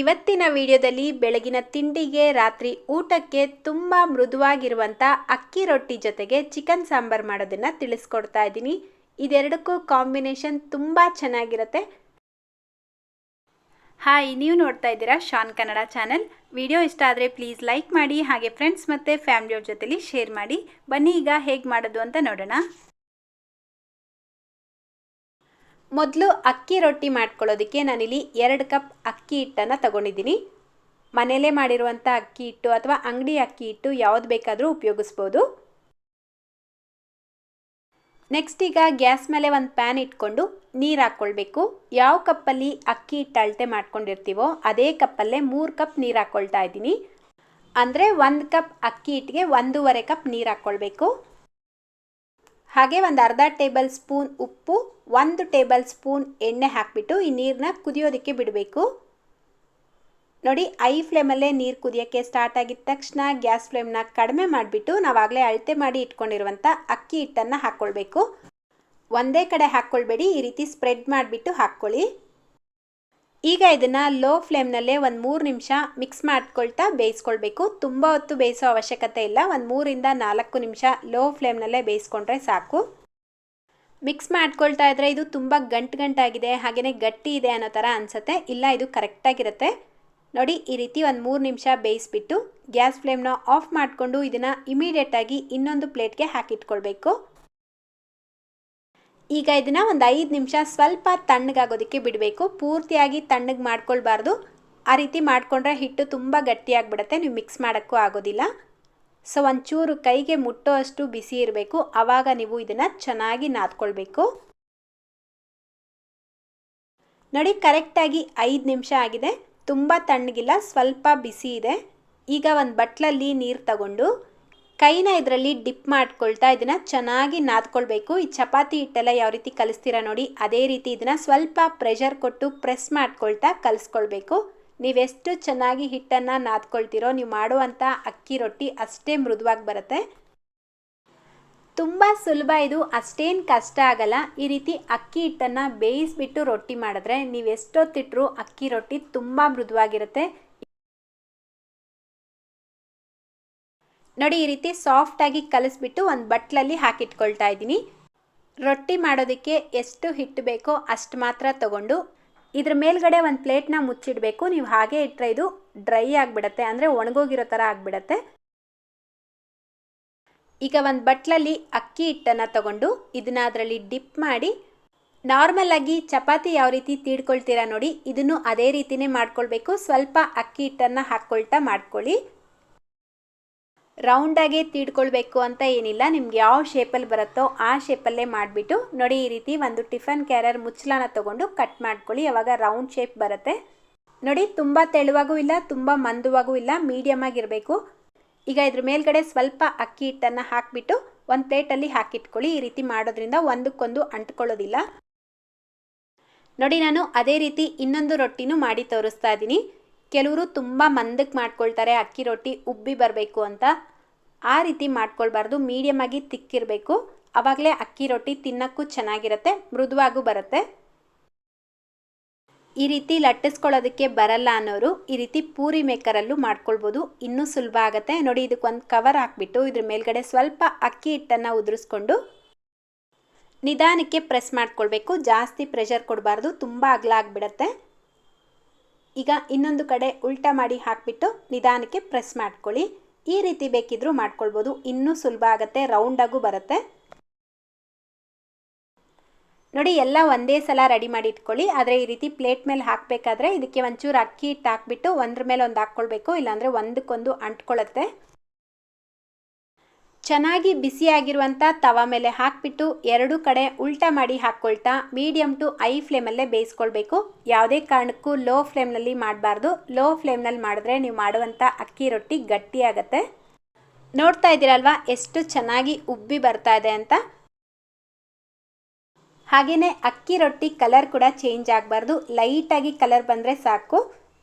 ಇವತ್ತಿನ ವಿಡಿಯೋದಲ್ಲಿ ಬೆಳಗಿನ ತಿಂಡಿಗೆ ರಾತ್ರಿ ಊಟಕ್ಕೆ ತುಂಬ ಮೃದುವಾಗಿರುವಂಥ ಅಕ್ಕಿ ರೊಟ್ಟಿ ಜೊತೆಗೆ ಚಿಕನ್ ಸಾಂಬಾರ್ ಮಾಡೋದನ್ನು ತಿಳಿಸ್ಕೊಡ್ತಾ ಇದ್ದೀನಿ. ಇದೆರಡಕ್ಕೂ ಕಾಂಬಿನೇಷನ್ ತುಂಬ ಚೆನ್ನಾಗಿರುತ್ತೆ. ಹಾಯ್, ನೀವು ನೋಡ್ತಾ ಇದ್ದೀರಾ ಶಾನ್ ಕನ್ನಡ ಚಾನೆಲ್. ವಿಡಿಯೋ ಇಷ್ಟ ಆದರೆ ಪ್ಲೀಸ್ ಲೈಕ್ ಮಾಡಿ, ಹಾಗೆ ಫ್ರೆಂಡ್ಸ್ ಮತ್ತು ಫ್ಯಾಮಿಲಿಯವ್ರ ಜೊತೆಲಿ ಶೇರ್ ಮಾಡಿ. ಬನ್ನಿ ಈಗ ಹೇಗೆ ಮಾಡೋದು ಅಂತ ನೋಡೋಣ. ಮೊದಲು ಅಕ್ಕಿ ರೊಟ್ಟಿ ಮಾಡ್ಕೊಳ್ಳೋದಕ್ಕೆ ನಾನಿಲ್ಲಿ ಎರಡು ಕಪ್ ಅಕ್ಕಿ ಹಿಟ್ಟನ್ನು ತಗೊಂಡಿದ್ದೀನಿ. ಮನೆಯಲ್ಲೇ ಮಾಡಿರುವಂಥ ಅಕ್ಕಿ ಹಿಟ್ಟು ಅಥವಾ ಅಂಗಡಿ ಅಕ್ಕಿ ಹಿಟ್ಟು ಯಾವುದು ಬೇಕಾದರೂ ಉಪಯೋಗಿಸ್ಬೋದು. ನೆಕ್ಸ್ಟ್ ಈಗ ಗ್ಯಾಸ್ ಮೇಲೆ ಒಂದು ಪ್ಯಾನ್ ಇಟ್ಕೊಂಡು ನೀರು ಹಾಕ್ಕೊಳ್ಬೇಕು. ಯಾವ ಕಪ್ಪಲ್ಲಿ ಅಕ್ಕಿ ಹಿಟ್ಟು ಅಳತೆ ಮಾಡ್ಕೊಂಡಿರ್ತೀವೋ ಅದೇ ಕಪ್ಪಲ್ಲೇ ಮೂರು ಕಪ್ ನೀರು ಹಾಕ್ಕೊಳ್ತಾ ಇದ್ದೀನಿ. ಅಂದರೆ ಒಂದು ಕಪ್ ಅಕ್ಕಿ ಹಿಟ್ಟಿಗೆ ಒಂದೂವರೆ ಕಪ್ ನೀರು ಹಾಕ್ಕೊಳ್ಬೇಕು. ಹಾಗೆ ಒಂದು ಅರ್ಧ ಟೇಬಲ್ ಸ್ಪೂನ್ ಉಪ್ಪು, ಒಂದು ಟೇಬಲ್ ಸ್ಪೂನ್ ಎಣ್ಣೆ ಹಾಕಿಬಿಟ್ಟು ಈ ನೀರನ್ನ ಕುದಿಯೋದಕ್ಕೆ ಬಿಡಬೇಕು. ನೋಡಿ, ಐ ಫ್ಲೇಮಲ್ಲೇ ನೀರು ಕುದಿಯೋಕ್ಕೆ ಸ್ಟಾರ್ಟ್ ಆಗಿದ ತಕ್ಷಣ ಗ್ಯಾಸ್ ಫ್ಲೇಮ್ನ ಕಡಿಮೆ ಮಾಡಿಬಿಟ್ಟು ನಾವಾಗಲೇ ಅಳತೆ ಮಾಡಿ ಇಟ್ಕೊಂಡಿರುವಂಥ ಅಕ್ಕಿ ಹಿಟ್ಟನ್ನು ಹಾಕ್ಕೊಳ್ಬೇಕು ಒಂದೇ ಕಡೆ ಹಾಕ್ಕೊಳ್ಬೇಡಿ ಈ ರೀತಿ ಸ್ಪ್ರೆಡ್ ಮಾಡಿಬಿಟ್ಟು ಹಾಕ್ಕೊಳ್ಳಿ. ಈಗ ಇದನ್ನು ಲೋ ಫ್ಲೇಮ್ನಲ್ಲೇ ಒಂದು ಮೂರು ನಿಮಿಷ ಮಿಕ್ಸ್ ಮಾಡ್ಕೊಳ್ತಾ ಬೇಯಿಸ್ಕೊಳ್ಬೇಕು. ತುಂಬ ಹೊತ್ತು ಬೇಯಿಸೋ ಅವಶ್ಯಕತೆ ಇಲ್ಲ. ಒಂದು ಮೂರಿಂದ ನಾಲ್ಕು ನಿಮಿಷ ಲೋ ಫ್ಲೇಮ್ನಲ್ಲೇ ಬೇಯಿಸ್ಕೊಂಡ್ರೆ ಸಾಕು. ಮಿಕ್ಸ್ ಮಾಡ್ಕೊಳ್ತಾ ಇದ್ರೆ ಇದು ತುಂಬ ಗಂಟು ಗಂಟಾಗಿದೆ ಹಾಗೆಯೇ ಗಟ್ಟಿ ಇದೆ ಅನ್ನೋ ಥರ ಅನಿಸುತ್ತೆ. ಇಲ್ಲ, ಇದು ಕರೆಕ್ಟಾಗಿರುತ್ತೆ. ನೋಡಿ, ಈ ರೀತಿ ಒಂದು ಮೂರು ನಿಮಿಷ ಬೇಯಿಸ್ಬಿಟ್ಟು ಗ್ಯಾಸ್ ಫ್ಲೇಮ್ನ ಆಫ್ ಮಾಡಿಕೊಂಡು ಇದನ್ನು ಇಮಿಡಿಯೇಟಾಗಿ ಇನ್ನೊಂದು ಪ್ಲೇಟ್ಗೆ ಹಾಕಿಟ್ಕೊಳ್ಬೇಕು. ಈಗ ಇದನ್ನು ಒಂದು ಐದು ನಿಮಿಷ ಸ್ವಲ್ಪ ತಣ್ಣಗಾಗೋದಕ್ಕೆ ಬಿಡಬೇಕು. ಪೂರ್ತಿಯಾಗಿ ತಣ್ಣಗೆ ಮಾಡ್ಕೊಳ್ಬಾರ್ದು. ಆ ರೀತಿ ಮಾಡಿಕೊಂಡ್ರೆ ಹಿಟ್ಟು ತುಂಬ ಗಟ್ಟಿಯಾಗಿಬಿಡುತ್ತೆ. ನೀವು ಮಿಕ್ಸ್ ಮಾಡೋಕ್ಕೂ ಆಗೋದಿಲ್ಲ. ಸೊ ಒಂಚೂರು ಕೈಗೆ ಮುಟ್ಟೋ ಅಷ್ಟು ಬಿಸಿ ಇರಬೇಕು. ಆವಾಗ ನೀವು ಇದನ್ನು ಚೆನ್ನಾಗಿ ನಾದ್ಕೊಳ್ಬೇಕು. ನೋಡಿ ಕರೆಕ್ಟಾಗಿ ಐದು ನಿಮಿಷ ಆಗಿದೆ. ತುಂಬ ತಣ್ಣಗಿಲ್ಲ, ಸ್ವಲ್ಪ ಬಿಸಿ ಇದೆ. ಈಗ ಒಂದು ಬಟ್ಲಲ್ಲಿ ನೀರು ತಗೊಂಡು ಕೈನ ಇದರಲ್ಲಿ ಡಿಪ್ ಮಾಡ್ಕೊಳ್ತಾ ಇದನ್ನು ಚೆನ್ನಾಗಿ ನಾದ್ಕೊಳ್ಬೇಕು. ಈ ಚಪಾತಿ ಹಿಟ್ಟೆಲ್ಲ ಯಾವ ರೀತಿ ಕಲಿಸ್ತೀರಾ ನೋಡಿ, ಅದೇ ರೀತಿ ಇದನ್ನು ಸ್ವಲ್ಪ ಪ್ರೆಷರ್ ಕೊಟ್ಟು ಪ್ರೆಸ್ ಮಾಡ್ಕೊಳ್ತಾ ಕಲಿಸ್ಕೊಳ್ಬೇಕು. ನೀವೆಷ್ಟು ಚೆನ್ನಾಗಿ ಹಿಟ್ಟನ್ನು ನಾದ್ಕೊಳ್ತೀರೋ, ನೀವು ಮಾಡುವಂಥ ಅಕ್ಕಿ ರೊಟ್ಟಿ ಅಷ್ಟೇ ಮೃದುವಾಗಿ ಬರುತ್ತೆ. ತುಂಬ ಸುಲಭ ಇದು, ಅಷ್ಟೇನು ಕಷ್ಟ ಆಗಲ್ಲ. ಈ ರೀತಿ ಅಕ್ಕಿ ಹಿಟ್ಟನ್ನು ಬೇಯಿಸ್ಬಿಟ್ಟು ರೊಟ್ಟಿ ಮಾಡಿದ್ರೆ ನೀವು ಎಷ್ಟೊತ್ತಿಟ್ಟರೂ ಅಕ್ಕಿ ರೊಟ್ಟಿ ತುಂಬ ಮೃದುವಾಗಿರುತ್ತೆ. ನೋಡಿ, ಈ ರೀತಿ ಸಾಫ್ಟಾಗಿ ಕಲಿಸ್ಬಿಟ್ಟು ಒಂದು ಬಟ್ಲಲ್ಲಿ ಹಾಕಿಟ್ಕೊಳ್ತಾ ಇದ್ದೀನಿ. ರೊಟ್ಟಿ ಮಾಡೋದಕ್ಕೆ ಎಷ್ಟು ಹಿಟ್ಟು ಬೇಕೋ ಅಷ್ಟು ಮಾತ್ರ ತಗೊಂಡು ಇದ್ರ ಮೇಲ್ಗಡೆ ಒಂದು ಪ್ಲೇಟ್ನ ಮುಚ್ಚಿಡಬೇಕು. ನೀವು ಹಾಗೆ ಇಟ್ಟರೆ ಇದು ಡ್ರೈ ಆಗಿಬಿಡತ್ತೆ, ಅಂದರೆ ಒಣಗೋಗಿರೋ ಥರ ಆಗಿಬಿಡತ್ತೆ. ಈಗ ಒಂದು ಬಟ್ಲಲ್ಲಿ ಅಕ್ಕಿ ಹಿಟ್ಟನ್ನು ತಗೊಂಡು ಇದನ್ನ ಅದರಲ್ಲಿ ಡಿಪ್ ಮಾಡಿ, ನಾರ್ಮಲ್ ಆಗಿ ಚಪಾತಿ ಯಾವ ರೀತಿ ತೀಡ್ಕೊಳ್ತೀರಾ ನೋಡಿ, ಇದನ್ನು ಅದೇ ರೀತಿನೇ ಮಾಡ್ಕೊಳ್ಬೇಕು. ಸ್ವಲ್ಪ ಅಕ್ಕಿ ಹಿಟ್ಟನ್ನು ಹಾಕ್ಕೊಳ್ತಾ ಮಾಡ್ಕೊಳ್ಳಿ. ರೌಂಡಾಗೆ ತೀಡ್ಕೊಳ್ಬೇಕು ಅಂತ ಏನಿಲ್ಲ. ನಿಮ್ಗೆ ಯಾವ ಶೇಪಲ್ಲಿ ಬರುತ್ತೋ ಆ ಶೇಪಲ್ಲೇ ಮಾಡಿಬಿಟ್ಟು ನೋಡಿ ಈ ರೀತಿ ಒಂದು ಟಿಫನ್ ಕ್ಯಾರರ್ ಮುಚ್ಚಲಾನ ತೊಗೊಂಡು ಕಟ್ ಮಾಡ್ಕೊಳ್ಳಿ. ಅವಾಗ ರೌಂಡ್ ಶೇಪ್ ಬರುತ್ತೆ. ನೋಡಿ, ತುಂಬ ತೆಳುವಾಗೂ ಇಲ್ಲ, ತುಂಬ ಮಂದುವಾಗೂ ಇಲ್ಲ ಮೀಡಿಯಮ್ ಆಗಿರಬೇಕು. ಈಗ ಇದ್ರ ಮೇಲ್ಗಡೆ ಸ್ವಲ್ಪ ಅಕ್ಕಿ ಹಿಟ್ಟನ್ನು ಹಾಕಿಬಿಟ್ಟು ಒಂದು ಪ್ಲೇಟಲ್ಲಿ ಹಾಕಿಟ್ಕೊಳ್ಳಿ. ಈ ರೀತಿ ಮಾಡೋದ್ರಿಂದ ಒಂದಕ್ಕೊಂದು ಅಂಟ್ಕೊಳ್ಳೋದಿಲ್ಲ. ನೋಡಿ, ನಾನು ಅದೇ ರೀತಿ ಇನ್ನೊಂದು ರೊಟ್ಟಿನೂ ಮಾಡಿ ತೋರಿಸ್ತಾ ಇದ್ದೀನಿ. ಕೆಲವರು ತುಂಬ ಮಂದಕ್ಕೆ ಮಾಡ್ಕೊಳ್ತಾರೆ, ಅಕ್ಕಿ ರೊಟ್ಟಿ ಉಬ್ಬಿ ಬರಬೇಕು ಅಂತ. ಆ ರೀತಿ ಮಾಡ್ಕೊಳ್ಬಾರ್ದು ಮೀಡಿಯಮ್ ಆಗಿ ತಿಕ್ಕಿರಬೇಕು. ಆವಾಗಲೇ ಅಕ್ಕಿ ರೊಟ್ಟಿ ತಿನ್ನೋಕ್ಕೂ ಚೆನ್ನಾಗಿರುತ್ತೆ, ಮೃದುವಾಗೂ ಬರುತ್ತೆ. ಈ ರೀತಿ ಲಟ್ಟಿಸ್ಕೊಳ್ಳೋದಕ್ಕೆ ಬರಲ್ಲ ಅನ್ನೋರು ಈ ರೀತಿ ಪೂರಿ ಮೇಕರಲ್ಲೂ ಮಾಡ್ಕೊಳ್ಬೋದು, ಇನ್ನೂ ಸುಲಭ ಆಗುತ್ತೆ. ನೋಡಿ ಇದಕ್ಕೊಂದು ಕವರ್ ಹಾಕ್ಬಿಟ್ಟು ಇದ್ರ ಮೇಲ್ಗಡೆ ಸ್ವಲ್ಪ ಅಕ್ಕಿ ಹಿಟ್ಟನ್ನು ಉದುರಿಸ್ಕೊಂಡು ನಿಧಾನಕ್ಕೆ ಪ್ರೆಸ್ ಮಾಡ್ಕೊಳ್ಬೇಕು. ಜಾಸ್ತಿ ಪ್ರೆಷರ್ ಕೊಡಬಾರ್ದು, ತುಂಬ ಅಗಲ ಆಗಿಬಿಡತ್ತೆ. ಈಗ ಇನ್ನೊಂದು ಕಡೆ ಉಲ್ಟಾ ಮಾಡಿ ಹಾಕಿಬಿಟ್ಟು ನಿಧಾನಕ್ಕೆ ಪ್ರೆಸ್ ಮಾಡ್ಕೊಳ್ಳಿ. ಈ ರೀತಿ ಬೇಕಿದ್ರೂ ಮಾಡ್ಕೊಳ್ಬೋದು. ಇನ್ನೂ ಸುಲಭ ಆಗುತ್ತೆ ರೌಂಡಾಗೂ ಬರುತ್ತೆ. ನೋಡಿ, ಎಲ್ಲ ಒಂದೇ ಸಲ ರೆಡಿ ಮಾಡಿ ಇಟ್ಕೊಳ್ಳಿ. ಆದರೆ ಈ ರೀತಿ ಪ್ಲೇಟ್ ಮೇಲೆ ಹಾಕಬೇಕಾದ್ರೆ ಇದಕ್ಕೆ ಒಂಚೂರು ಅಕ್ಕಿ ಹಿಟ್ಟು ಹಾಕ್ಬಿಟ್ಟು ಒಂದ್ರ ಮೇಲೆ ಒಂದು ಹಾಕ್ಕೊಳ್ಬೇಕು. ಇಲ್ಲಾಂದರೆ ಒಂದಕ್ಕೊಂದು ಅಂಟ್ಕೊಳ್ಳುತ್ತೆ ಚೆನ್ನಾಗಿ ಬಿಸಿಯಾಗಿರುವಂಥ ತವ ಮೇಲೆ ಹಾಕಿಬಿಟ್ಟು ಎರಡು ಕಡೆ ಉಲ್ಟಾ ಮಾಡಿ ಹಾಕ್ಕೊಳ್ತಾ ಮೀಡಿಯಮ್ ಟು ಐ ಫ್ಲೇಮಲ್ಲೇ ಬೇಯಿಸ್ಕೊಳ್ಬೇಕು. ಯಾವುದೇ ಕಾರಣಕ್ಕೂ ಲೋ ಫ್ಲೇಮ್ನಲ್ಲಿ ಮಾಡಬಾರ್ದು. ಲೋ ಫ್ಲೇಮ್ನಲ್ಲಿ ಮಾಡಿದ್ರೆ ನೀವು ಮಾಡುವಂಥ ಅಕ್ಕಿ ರೊಟ್ಟಿ ಗಟ್ಟಿಯಾಗತ್ತೆ ನೋಡ್ತಾ ಇದ್ದೀರಲ್ವಾ ಎಷ್ಟು ಚೆನ್ನಾಗಿ ಉಬ್ಬಿ ಬರ್ತಾ ಇದೆ ಅಂತ? ಹಾಗೆಯೇ ಅಕ್ಕಿ ರೊಟ್ಟಿ ಕಲರ್ ಕೂಡ ಚೇಂಜ್ ಆಗಬಾರ್ದು. ಲೈಟಾಗಿ ಕಲರ್ ಬಂದರೆ ಸಾಕು.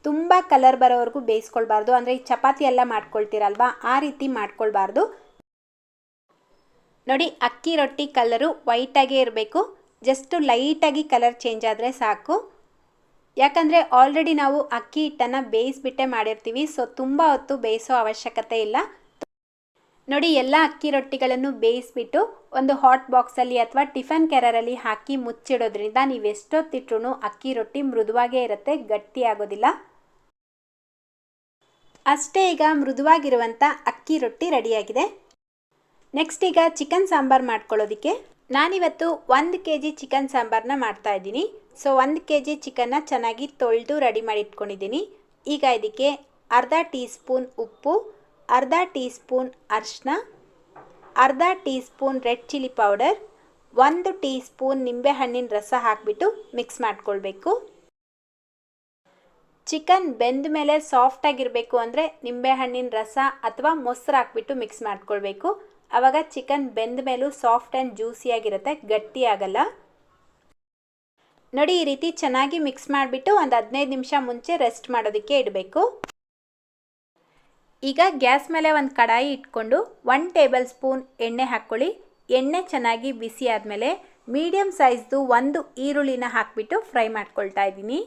ತುಂಬ ಕಲರ್ ಬರೋವರೆಗೂ ಬೇಯಿಸ್ಕೊಳ್ಬಾರ್ದು. ಅಂದರೆ ಈ ಚಪಾತಿ ಎಲ್ಲ ಮಾಡ್ಕೊಳ್ತೀರಲ್ವಾ? ಆ ರೀತಿ ಮಾಡ್ಕೊಳ್ಬಾರ್ದು. ನೋಡಿ, ಅಕ್ಕಿ ರೊಟ್ಟಿ ಕಲರು ವೈಟಾಗೇ ಇರಬೇಕು. ಜಸ್ಟು ಲೈಟಾಗಿ ಕಲರ್ ಚೇಂಜ್ ಆದರೆ ಸಾಕು. ಯಾಕಂದರೆ ಆಲ್ರೆಡಿ ನಾವು ಅಕ್ಕಿ ಹಿಟ್ಟನ್ನು ಬೇಯಿಸ್ಬಿಟ್ಟೆ ಮಾಡಿರ್ತೀವಿ ಸೊ ತುಂಬ ಹೊತ್ತು ಬೇಯಿಸೋ ಅವಶ್ಯಕತೆ ಇಲ್ಲ. ನೋಡಿ, ಎಲ್ಲ ಅಕ್ಕಿ ರೊಟ್ಟಿಗಳನ್ನು ಬೇಯಿಸ್ಬಿಟ್ಟು ಒಂದು ಹಾಟ್ ಬಾಕ್ಸಲ್ಲಿ ಅಥವಾ ಟಿಫನ್ ಕೆರರಲ್ಲಿ ಹಾಕಿ ಮುಚ್ಚಿಡೋದ್ರಿಂದ ನೀವು ಎಷ್ಟೊತ್ತಿಟ್ರೂ ಅಕ್ಕಿ ರೊಟ್ಟಿ ಮೃದುವಾಗೇ ಇರುತ್ತೆ, ಗಟ್ಟಿ ಆಗೋದಿಲ್ಲ. ಅಷ್ಟೇ ಈಗ ಮೃದುವಾಗಿರುವಂಥ ಅಕ್ಕಿ ರೊಟ್ಟಿ ರೆಡಿಯಾಗಿದೆ ನೆಕ್ಸ್ಟ್ ಈಗ ಚಿಕನ್ ಸಾಂಬಾರು ಮಾಡ್ಕೊಳ್ಳೋದಕ್ಕೆ. ನಾನಿವತ್ತು ಒಂದು ಕೆ ಜಿ ಚಿಕನ್ ಸಾಂಬಾರನ್ನ ಮಾಡ್ತಾ ಇದ್ದೀನಿ. ಸೊ ಒಂದು ಕೆ ಜಿ ಚಿಕನ್ನ ಚೆನ್ನಾಗಿ ತೊಳೆದು ರೆಡಿ ಮಾಡಿ ಇಟ್ಕೊಂಡಿದ್ದೀನಿ. ಈಗ ಇದಕ್ಕೆ ಅರ್ಧ ಟೀ ಸ್ಪೂನ್ ಉಪ್ಪು, ಅರ್ಧ ಟೀ ಸ್ಪೂನ್ ಅರಿಶಿನ ಅರ್ಧ teaspoon red chilli powder ಒಂದು ಟೀ ಸ್ಪೂನ್ ನಿಂಬೆಹಣ್ಣಿನ ರಸ ಹಾಕಿಬಿಟ್ಟು ಮಿಕ್ಸ್ ಮಾಡ್ಕೊಳ್ಬೇಕು. ಚಿಕನ್ ಬೆಂದ ಮೇಲೆ ಸಾಫ್ಟಾಗಿರಬೇಕು ಅಂದರೆ ನಿಂಬೆಹಣ್ಣಿನ ರಸ ಅಥವಾ ಮೊಸರು ಹಾಕ್ಬಿಟ್ಟು ಮಿಕ್ಸ್ ಮಾಡ್ಕೊಳ್ಬೇಕು. ಆವಾಗ ಚಿಕನ್ ಬೆಂದ ಮೇಲೂ ಸಾಫ್ಟ್ ಆ್ಯಂಡ್ ಜ್ಯೂಸಿಯಾಗಿರುತ್ತೆ ಗಟ್ಟಿ ಆಗಲ್ಲ. ನೋಡಿ, ಈ ರೀತಿ ಚೆನ್ನಾಗಿ ಮಿಕ್ಸ್ ಮಾಡಿಬಿಟ್ಟು ಒಂದು ಹದಿನೈದು ನಿಮಿಷ ಮುಂಚೆ ರೆಸ್ಟ್ ಮಾಡೋದಕ್ಕೆ ಇಡಬೇಕು. ಈಗ ಗ್ಯಾಸ್ ಮೇಲೆ ಒಂದು ಕಡಾಯಿ ಇಟ್ಕೊಂಡು ಒನ್ ಟೇಬಲ್ ಸ್ಪೂನ್ ಎಣ್ಣೆ ಹಾಕ್ಕೊಳ್ಳಿ. ಎಣ್ಣೆ ಚೆನ್ನಾಗಿ ಬಿಸಿ ಆದಮೇಲೆ ಮೀಡಿಯಮ್ ಸೈಜ್ದು ಒಂದು ಈರುಳ್ಳಿನ ಹಾಕಿಬಿಟ್ಟು ಫ್ರೈ ಮಾಡ್ಕೊಳ್ತಾ ಇದ್ದೀನಿ.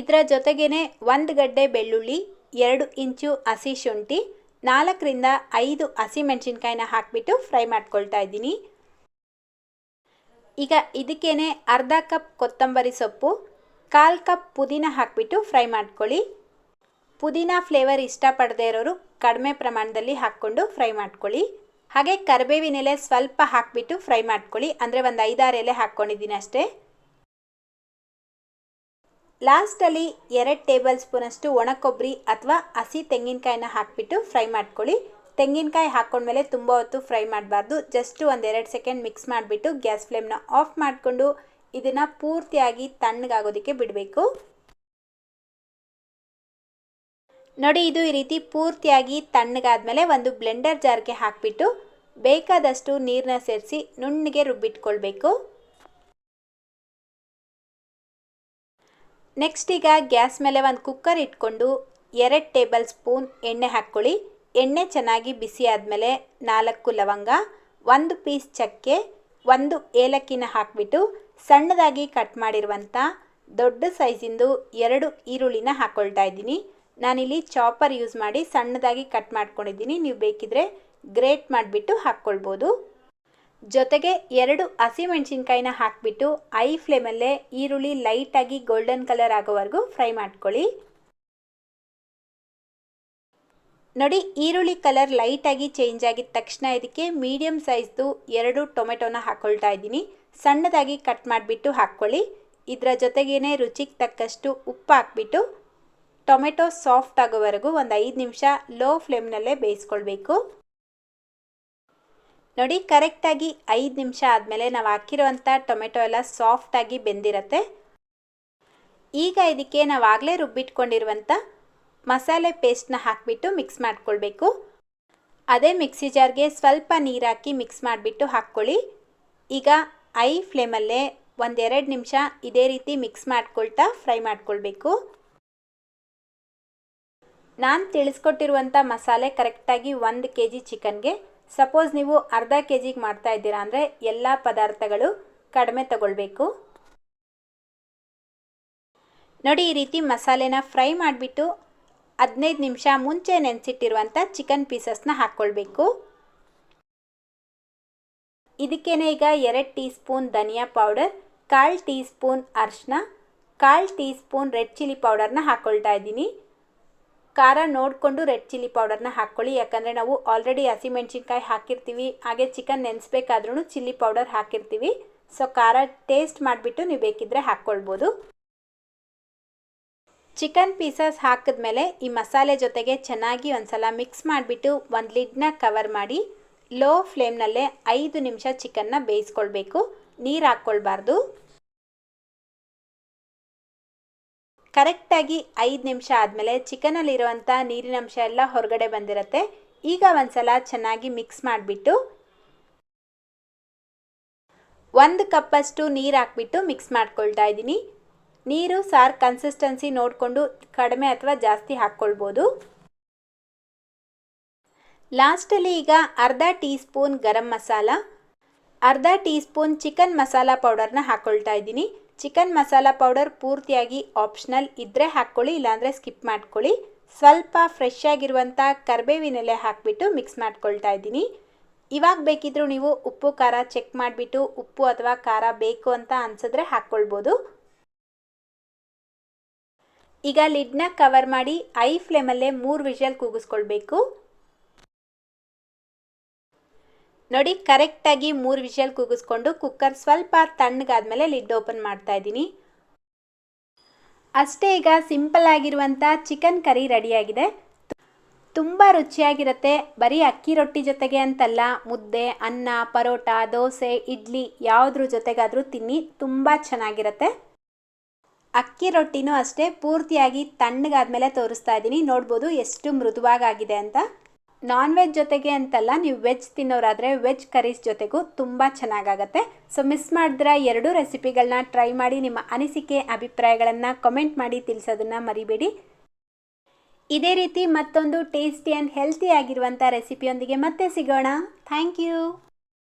ಇದರ ಜೊತೆಗೇ ಒಂದು ಗಡ್ಡೆ ಬೆಳ್ಳುಳ್ಳಿ, ಎರಡು ಇಂಚು ಹಸಿ ಶುಂಠಿ ನಾಲ್ಕರಿಂದ ಐದು ಹಸಿಮೆಣಸಿನ್ಕಾಯಿನ ಹಾಕಿಬಿಟ್ಟು ಫ್ರೈ ಮಾಡ್ಕೊಳ್ತಾ ಇದ್ದೀನಿ. ಈಗ ಇದಕ್ಕೇನೆ ಅರ್ಧ ಕಪ್ ಕೊತ್ತಂಬರಿ ಸೊಪ್ಪು, ಕಾಲು ಕಪ್ ಪುದೀನ ಹಾಕಿಬಿಟ್ಟು ಫ್ರೈ ಮಾಡ್ಕೊಳ್ಳಿ. ಪುದೀನ ಫ್ಲೇವರ್ ಇಷ್ಟಪಡದೇ ಇರೋರು ಕಡಿಮೆ ಪ್ರಮಾಣದಲ್ಲಿ ಹಾಕ್ಕೊಂಡು ಫ್ರೈ ಮಾಡ್ಕೊಳ್ಳಿ. ಹಾಗೆ ಕರಿಬೇವಿನ ಎಲೆ ಸ್ವಲ್ಪ ಹಾಕಿಬಿಟ್ಟು ಫ್ರೈ ಮಾಡ್ಕೊಳ್ಳಿ. ಅಂದರೆ ಒಂದು ಐದಾರು ಎಲೆ ಹಾಕ್ಕೊಂಡಿದ್ದೀನಿ ಅಷ್ಟೇ. ಲಾಸ್ಟಲ್ಲಿ ಎರಡು ಟೇಬಲ್ ಸ್ಪೂನಷ್ಟು ಒಣ ಕೊಬ್ಬರಿ ಅಥವಾ ಹಸಿ ತೆಂಗಿನಕಾಯಿನ ಹಾಕಿಬಿಟ್ಟು ಫ್ರೈ ಮಾಡ್ಕೊಳ್ಳಿ. ತೆಂಗಿನಕಾಯಿ ಹಾಕ್ಕೊಂಡ್ಮೇಲೆ ತುಂಬ ಹೊತ್ತು ಫ್ರೈ ಮಾಡಬಾರ್ದು. ಜಸ್ಟ್ ಒಂದೆರಡು ಸೆಕೆಂಡ್ ಮಿಕ್ಸ್ ಮಾಡಿಬಿಟ್ಟು ಗ್ಯಾಸ್ ಫ್ಲೇಮ್ನ ಆಫ್ ಮಾಡಿಕೊಂಡು ಇದನ್ನು ಪೂರ್ತಿಯಾಗಿ ತಣ್ಣಗಾಗೋದಕ್ಕೆ ಬಿಡಬೇಕು. ನೋಡಿ, ಇದು ಈ ರೀತಿ ಪೂರ್ತಿಯಾಗಿ ತಣ್ಣಗಾದ್ಮೇಲೆ ಒಂದು ಬ್ಲೆಂಡರ್ ಜಾರ್ಗೆ ಹಾಕಿಬಿಟ್ಟು ಬೇಕಾದಷ್ಟು ನೀರನ್ನ ಸೇರಿಸಿ ನುಣ್ಣಗೆ ರುಬ್ಬಿಟ್ಕೊಳ್ಬೇಕು. ನೆಕ್ಸ್ಟ್ ಈಗ ಗ್ಯಾಸ್ ಮೇಲೆ ಒಂದು ಕುಕ್ಕರ್ ಇಟ್ಕೊಂಡು ಎರಡು ಟೇಬಲ್ ಸ್ಪೂನ್ ಎಣ್ಣೆ ಹಾಕ್ಕೊಳ್ಳಿ. ಎಣ್ಣೆ ಚೆನ್ನಾಗಿ ಬಿಸಿ ಆದಮೇಲೆ ನಾಲ್ಕು ಲವಂಗ, ಒಂದು ಪೀಸ್ ಚಕ್ಕೆ, ಒಂದು ಏಲಕ್ಕಿನ ಹಾಕಿಬಿಟ್ಟು ಸಣ್ಣದಾಗಿ ಕಟ್ ಮಾಡಿರುವಂಥ ದೊಡ್ಡ ಸೈಜಿಂದು ಎರಡು ಈರುಳ್ಳಿನ ಹಾಕ್ಕೊಳ್ತಾ ಇದ್ದೀನಿ. ನಾನಿಲ್ಲಿ ಚಾಪರ್ ಯೂಸ್ ಮಾಡಿ ಸಣ್ಣದಾಗಿ ಕಟ್ ಮಾಡ್ಕೊಂಡಿದ್ದೀನಿ. ನೀವು ಬೇಕಿದ್ರೆ ಗ್ರೇಟ್ ಮಾಡಿಬಿಟ್ಟು ಹಾಕ್ಕೊಳ್ಬೋದು. ಜೊತೆಗೆ ಎರಡು ಹಸಿಮೆಣಸಿನ್ಕಾಯಿನ ಹಾಕಿಬಿಟ್ಟು ಐ ಫ್ಲೇಮಲ್ಲೇ ಈರುಳ್ಳಿ ಲೈಟಾಗಿ ಗೋಲ್ಡನ್ ಕಲರ್ ಆಗೋವರೆಗೂ ಫ್ರೈ ಮಾಡ್ಕೊಳ್ಳಿ. ನೋಡಿ, ಈರುಳ್ಳಿ ಕಲರ್ ಲೈಟಾಗಿ ಚೇಂಜ್ ಆಗಿದ ತಕ್ಷಣ ಇದಕ್ಕೆ ಮೀಡಿಯಮ್ ಸೈಜ್ದು ಎರಡು ಟೊಮೆಟೊನ ಹಾಕ್ಕೊಳ್ತಾ ಇದ್ದೀನಿ. ಸಣ್ಣದಾಗಿ ಕಟ್ ಮಾಡಿಬಿಟ್ಟು ಹಾಕ್ಕೊಳ್ಳಿ. ಇದರ ಜೊತೆಗೇನೆ ರುಚಿಗೆ ತಕ್ಕಷ್ಟು ಉಪ್ಪು ಹಾಕ್ಬಿಟ್ಟು ಟೊಮೆಟೊ ಸಾಫ್ಟ್ ಆಗೋವರೆಗೂ ಒಂದು ಐದು ನಿಮಿಷ ಲೋ ಫ್ಲೇಮ್ನಲ್ಲೇ ಬೇಯಿಸ್ಕೊಳ್ಬೇಕು. ನೋಡಿ ಕರೆಕ್ಟಾಗಿ ಐದು ನಿಮಿಷ ಆದಮೇಲೆ ನಾವು ಹಾಕಿರುವಂಥ ಟೊಮೆಟೊ ಎಲ್ಲ ಸಾಫ್ಟಾಗಿ ಬೆಂದಿರತ್ತೆ. ಈಗ ಇದಕ್ಕೆ ನಾವು ಆಗಲೇ ರುಬ್ಬಿಟ್ಕೊಂಡಿರುವಂಥ ಮಸಾಲೆ ಪೇಸ್ಟ್ನ ಹಾಕಿಬಿಟ್ಟು ಮಿಕ್ಸ್ ಮಾಡ್ಕೊಳ್ಬೇಕು. ಅದೇ ಮಿಕ್ಸಿ ಜಾರ್ಗೆ ಸ್ವಲ್ಪ ನೀರು ಹಾಕಿ ಮಿಕ್ಸ್ ಮಾಡಿಬಿಟ್ಟು ಹಾಕ್ಕೊಳ್ಳಿ. ಈಗ ಐ ಫ್ಲೇಮಲ್ಲೇ ಒಂದೆರಡು ನಿಮಿಷ ಇದೇ ರೀತಿ ಮಿಕ್ಸ್ ಮಾಡ್ಕೊಳ್ತಾ ಫ್ರೈ ಮಾಡ್ಕೊಳ್ಬೇಕು. ನಾನು ತಿಳಿಸ್ಕೊಟ್ಟಿರುವಂಥ ಮಸಾಲೆ ಕರೆಕ್ಟಾಗಿ ಒಂದು ಕೆ ಜಿ ಚಿಕನ್ಗೆ ಸಪೋಸ್ ನೀವು ಅರ್ಧ ಕೆ ಜಿಗೆ ಮಾಡ್ತಾ ಇದ್ದೀರಾ ಅಂದರೆ ಎಲ್ಲ ಪದಾರ್ಥಗಳು ಕಡಿಮೆ ತಗೊಳ್ಬೇಕು. ನೋಡಿ, ಈ ರೀತಿ ಮಸಾಲೆನ ಫ್ರೈ ಮಾಡಿಬಿಟ್ಟು ಹದಿನೈದು ನಿಮಿಷ ಮುಂಚೆ ನೆನೆಸಿಟ್ಟಿರುವಂಥ ಚಿಕನ್ ಪೀಸಸ್ನ ಹಾಕ್ಕೊಳ್ಬೇಕು. ಇದಕ್ಕೇನೆ ಈಗ ಎರಡು ಟೀ ಸ್ಪೂನ್ ಧನಿಯಾ ಪೌಡರ್ ಕಾಲು ಟೀ ಸ್ಪೂನ್ ಅರ್ಶಿನ, ಕಾಲು ಟೀ ಸ್ಪೂನ್ ರೆಡ್ ಚಿಲ್ಲಿ ಪೌಡರ್ನ ಹಾಕ್ಕೊಳ್ತಾ ಇದ್ದೀನಿ. ಖಾರ ನೋಡಿಕೊಂಡು ರೆಡ್ ಚಿಲ್ಲಿ ಪೌಡರ್ನ ಹಾಕ್ಕೊಳ್ಳಿ ಯಾಕಂದರೆ ನಾವು ಆಲ್ರೆಡಿ ಹಸಿಮೆಣ್ಸಿನ್ಕಾಯಿ ಹಾಕಿರ್ತೀವಿ. ಹಾಗೆ ಚಿಕನ್ ನೆನೆಸ್ಬೇಕಾದ್ರೂ ಚಿಲ್ಲಿ ಪೌಡರ್ ಹಾಕಿರ್ತೀವಿ. ಸೊ ಖಾರ ಟೇಸ್ಟ್ ಮಾಡಿಬಿಟ್ಟು ನೀವು ಬೇಕಿದ್ದರೆ ಹಾಕ್ಕೊಳ್ಬೋದು. ಚಿಕನ್ ಪೀಸಸ್ ಹಾಕಿದ್ಮೇಲೆ ಈ ಮಸಾಲೆ ಜೊತೆಗೆ ಚೆನ್ನಾಗಿ ಒಂದ್ಸಲ ಮಿಕ್ಸ್ ಮಾಡಿಬಿಟ್ಟು ಒಂದು ಲಿಡ್ನ ಕವರ್ ಮಾಡಿ ಲೋ ಫ್ಲೇಮ್ನಲ್ಲೇ ಐದು ನಿಮಿಷ ಚಿಕನ್ನ ಬೇಯಿಸ್ಕೊಳ್ಬೇಕು. ನೀರು ಹಾಕ್ಕೊಳ್ಬಾರ್ದು. ಕರೆಕ್ಟಾಗಿ ಐದು ನಿಮಿಷ ಆದಮೇಲೆ ಚಿಕನಲ್ಲಿರುವಂಥ ನೀರಿನಂಶ ಎಲ್ಲ ಹೊರಗಡೆ ಬಂದಿರುತ್ತೆ. ಈಗ ಒಂದ್ಸಲ ಚೆನ್ನಾಗಿ ಮಿಕ್ಸ್ ಮಾಡಿಬಿಟ್ಟು ಒಂದು ಕಪ್ಪಷ್ಟು ನೀರು ಹಾಕ್ಬಿಟ್ಟು ಮಿಕ್ಸ್ ಮಾಡ್ಕೊಳ್ತಾ ಇದ್ದೀನಿ. ನೀರು ಸಾರ್ ಕನ್ಸಿಸ್ಟೆನ್ಸಿ ನೋಡಿಕೊಂಡು ಕಡಿಮೆ ಅಥವಾ ಜಾಸ್ತಿ ಹಾಕ್ಕೊಳ್ಬೋದು. ಲಾಸ್ಟಲ್ಲಿ ಈಗ ಅರ್ಧ ಟೀ ಸ್ಪೂನ್ ಗರಂ ಮಸಾಲ, ಅರ್ಧ ಟೀ ಸ್ಪೂನ್ ಚಿಕನ್ ಮಸಾಲ ಪೌಡರ್ನ ಹಾಕ್ಕೊಳ್ತಾ ಇದ್ದೀನಿ. ಚಿಕನ್ ಮಸಾಲ ಪೌಡರ್ ಪೂರ್ತಿಯಾಗಿ ಆಪ್ಷನಲ್ ಇದ್ದರೆ ಹಾಕ್ಕೊಳ್ಳಿ, ಇಲ್ಲಾಂದರೆ ಸ್ಕಿಪ್ ಮಾಡ್ಕೊಳ್ಳಿ. ಸ್ವಲ್ಪ ಫ್ರೆಶ್ ಆಗಿರುವಂಥ ಕರ್ಬೇವಿನೆಲೆ ಹಾಕಿಬಿಟ್ಟು ಮಿಕ್ಸ್ ಮಾಡ್ಕೊಳ್ತಾ ಇದ್ದೀನಿ. ಇವಾಗ ಬೇಕಿದ್ದರೂ ನೀವು ಉಪ್ಪು, ಖಾರ ಚೆಕ್ ಮಾಡಿಬಿಟ್ಟು ಉಪ್ಪು ಅಥವಾ ಖಾರ ಬೇಕು ಅಂತ ಅನ್ಸಿದ್ರೆ ಹಾಕ್ಕೊಳ್ಬೋದು. ಈಗ ಲಿಡ್ನ ಕವರ್ ಮಾಡಿ ಐ ಫ್ಲೇಮಲ್ಲೇ ಮೂರು ವಿಷಲ್ ಕೂಗಿಸ್ಕೊಳ್ಬೇಕು. ನೋಡಿ ಕರೆಕ್ಟಾಗಿ ಮೂರು ವಿಷಲ್ ಕೂಗಿಸ್ಕೊಂಡು ಕುಕ್ಕರ್ ಸ್ವಲ್ಪ ತಣ್ಣಗಾದ್ಮೇಲೆ ಲಿಡ್ ಓಪನ್ ಮಾಡ್ತಾ ಇದ್ದೀನಿ. ಅಷ್ಟೇ ಈಗ ಸಿಂಪಲ್ ಆಗಿರುವಂಥ ಚಿಕನ್ ಕರಿ ರೆಡಿಯಾಗಿದೆ. ತುಂಬ ರುಚಿಯಾಗಿರುತ್ತೆ. ಬರೀ ಅಕ್ಕಿ ರೊಟ್ಟಿ ಜೊತೆಗೆ ಅಂತಲ್ಲ, ಮುದ್ದೆ, ಅನ್ನ, ಪರೋಟ, ದೋಸೆ, ಇಡ್ಲಿ ಯಾವುದ್ರ ಜೊತೆಗಾದರೂ ತಿನ್ನಿ, ತುಂಬ ಚೆನ್ನಾಗಿರುತ್ತೆ. ಅಕ್ಕಿ ರೊಟ್ಟಿನೂ ಅಷ್ಟೇ ಪೂರ್ತಿಯಾಗಿ ತಣ್ಣಗಾದ್ಮೇಲೆ ತೋರಿಸ್ತಾ ಇದ್ದೀನಿ. ನೋಡ್ಬೋದು ಎಷ್ಟು ಮೃದುವಾಗಾಗಿದೆ ಅಂತ. ನಾನ್ ವೆಜ್ ಜೊತೆಗೆ ಅಂತಲ್ಲ, ನೀವು ವೆಜ್ ತಿನ್ನೋರಾದರೆ ವೆಜ್ ಕರೀಸ್ ಜೊತೆಗೂ ತುಂಬ ಚೆನ್ನಾಗಾಗತ್ತೆ. ಸೊ ಮಿಸ್ ಮಾಡಿದ್ರೆ ಎರಡೂ ರೆಸಿಪಿಗಳನ್ನ ಟ್ರೈ ಮಾಡಿ ನಿಮ್ಮ ಅನಿಸಿಕೆ, ಅಭಿಪ್ರಾಯಗಳನ್ನು ಕಮೆಂಟ್ ಮಾಡಿ ತಿಳಿಸೋದನ್ನು ಮರಿಬೇಡಿ. ಇದೇ ರೀತಿ ಮತ್ತೊಂದು ಟೇಸ್ಟಿ ಆ್ಯಂಡ್ ಹೆಲ್ತಿ ಆಗಿರುವಂಥ ರೆಸಿಪಿಯೊಂದಿಗೆ ಮತ್ತೆ ಸಿಗೋಣ. Thank you